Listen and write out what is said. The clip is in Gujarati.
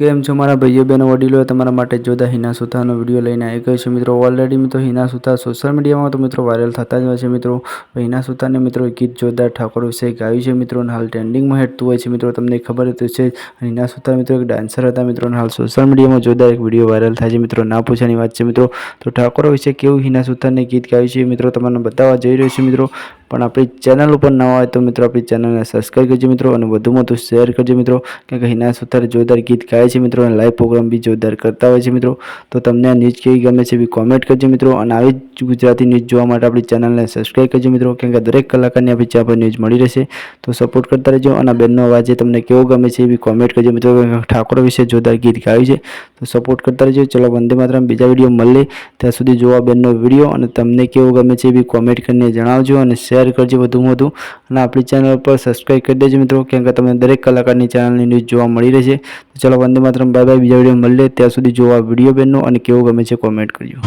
કેમ છો મારા ભાઈઓ બહેનો વડીલો તમારા માટે જોતા હિના સુથાનો વીડિયો લઈને આવી ગયો છે? મિત્રો ઓલરેડી મિત્રો હિના સુથા સોશિયલ મીડિયામાં તો મિત્રો વાયરલ થતા જ હોય છે મિત્રો. હિના સુથાને મિત્રો ગીત જોરદાર ઠાકોર વિશે ગાયું છે મિત્રો હાલ ટ્રેન્ડિંગમાં હેઠતું હોય છે મિત્રો. તમને ખબર હતી છે હિના સુથાર મિત્રો એક ડાન્સર હતા મિત્રો હાલ સોશિયલ મીડિયામાં જોરદાર એક વીડિયો વાયરલ થાય છે મિત્રો. ના પૂછાની વાત છે મિત્રો. તો ઠાકોર વિશે કેવું હિના સુથારને ગીત ગાયું છે મિત્રો તમને બતાવવા જઈ રહ્યો છે મિત્રો. પણ આપણી ચેનલ ઉપર ન હોય તો મિત્રો આપણી ચેનલને સબસ્ક્રાઈબ કરજો મિત્રો અને વધુમાં વધુ શેર કરજો મિત્રો. કારણ કે હિના સુથાર જોરદાર ગીત ગાય છે મિત્રો અને લાઈવ પ્રોગ્રામ બી જોરદાર કરતા હોય છે મિત્રો. તો તમને આ ન્યૂઝ કેવી ગમે છે બી કોમેન્ટ કરજો મિત્રો અને આવી જ ગુજરાતી ન્યૂઝ જોવા માટે આપણી ચેનલને સબસ્ક્રાઈબ કરજો મિત્રો, કેમ કે દરેક કલાકારની આપણી ચેનલ પર ન્યૂઝ મળી રહેશે. તો સપોર્ટ કરતા રહેજો અને બેનનો અવાજ એ તમને કેવો ગમે છે એવી કોમેન્ટ કરજો. મિત્રો ઠાકોર વિશે જોરદાર ગીત ગાયું છે. તો સપોર્ટ કરતા રહેજો. ચલો, વંદે માતરમ. બીજા વીડિયો મળે ત્યાં સુધી જોવા બેનનો વીડિયો અને તમને કેવો ગમે છે એવી કોમેન્ટ કરીને જણાવજો અને શેર કરજો વધુમાં વધુ. અને આપણી ચેનલ પર સબસ્ક્રાઈબ કરી દેજો મિત્રો, કેમ કે તમને દરેક કલાકારની ચેનલની ન્યૂઝ જોવા મળી રહેશે. તો ચલો, વંદે માત્રમ. Bye bye. બીજા વીડિયો મળે ત્યાં સુધી જોવા વીડિયો બેનનો અને કેવો ગમે છે કોમેન્ટ કરજો.